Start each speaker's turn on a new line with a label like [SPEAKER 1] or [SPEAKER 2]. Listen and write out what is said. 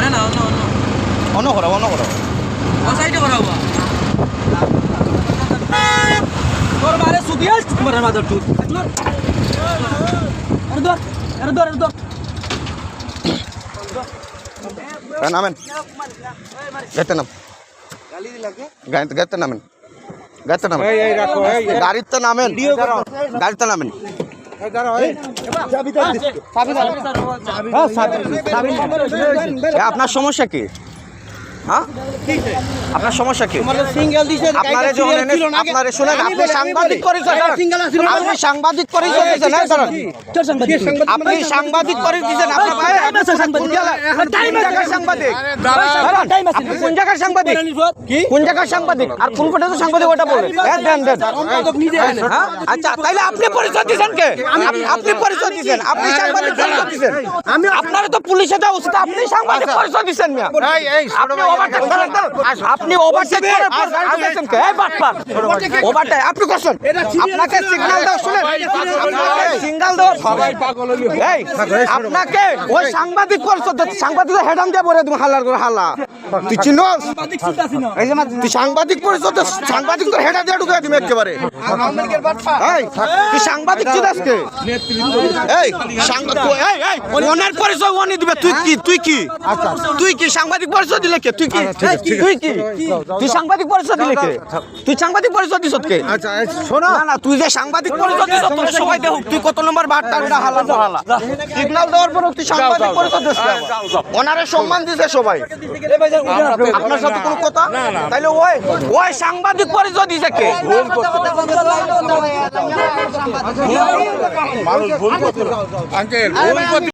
[SPEAKER 1] আরে না অন্য অন্য।
[SPEAKER 2] অন্য করো অন্য করো
[SPEAKER 1] ও সাইডে করাবো তোর মারে সুদিয়াস তোমার মাদার টুট আরে ধর আরে ধর আরে ধর
[SPEAKER 2] নামেন। গাড়িতে নাম। গাড়িতে গাড়িতে নামেন। গাড়িতে নামেন। গাড়িতে নামেন। গাড়িতে নামেন। এ, আপনার সমস্যা কি? হ্যাঁ? আপনার সমস্যা কি?
[SPEAKER 3] সিঙ্গেল দিছে
[SPEAKER 2] আপনারে যখন আপনারে শুনেন আপনি সাংবাদিক পরিচয় দেন। আপনি সাংবাদিক পরিচয় দিয়েছেন হ্যাঁ, আপনি সাংবাদিক পরিচয় দিয়েছেন আপনার ভাই। জায়গার সাংবাদিক। কোন জায়গার সাংবাদিক। কোন জায়গার সাংবাদিক। আর কোন কোটা সাংবাদিক ওটা বলেন হ্যাঁ দেন দেন? আচ্ছা তাইলে আপনি পরিচয় দিয়েছেন কে? আপ- আপনি পরিচয় দিয়েছেন আপনি সাংবাদিক পরিচয় দিয়েছেন। আপনার তো পুলিশে দেওয়া উচিত আপনি সাংবাদিক পরিচয় দিয়েছেন মিয়া। আপনি ওভারটেক করেন। আপনি ওভারটেক করার পর কে? বাটপার। ওভারটেক আপনি করছেন। আপনাকে সিগন্যাল দাও শুনেন। আপনাকে সিগন্যাল সবাই পাগল এই আপনাকে ওই সাংবাদিক দিতে- সাংবাদিক হেডাম দিয়ে বলে তুমি হাল্লার করে হাল্লা। তুই চিনোস এই যে মা- তুই সাংবাদিক পরিচয় দিস, সাংবাদিক তো হেডা দিয়ে ঢুকে তুমি একেবারে। এই তুই সাংবাদিক ছিল আজকে? এই সাংবাদিক এই এই ওনার পরিচয় উনি দিবে তুই কি তুই কি? তুই কি সাংবাদিক পরিচয় দিলে কে? তুই কি? তুই কি? তুই সাংবাদিক পরিচয় দিলে কে? তুই সাংবাদিক পরিচয় দিছ কে? আচ্ছা শোনো। না না তুই যে সাংবাদিক পরিচয় দিছ তোর সবাই দেখুক তুই কত নম্বর বার্তা এটা হালা হালা সিগন্যাল দেওয়ার পর উক্তি সাংবাদিক আবার? ওনারে সম্মান দিছে সবাই আপনার সাথে কোনো কথা তাইলে ওই ওই সাংবাদিক পরিচয় দিছে কে
[SPEAKER 4] মানুষ ভুল করতে আঙ্কেল ভুল করতে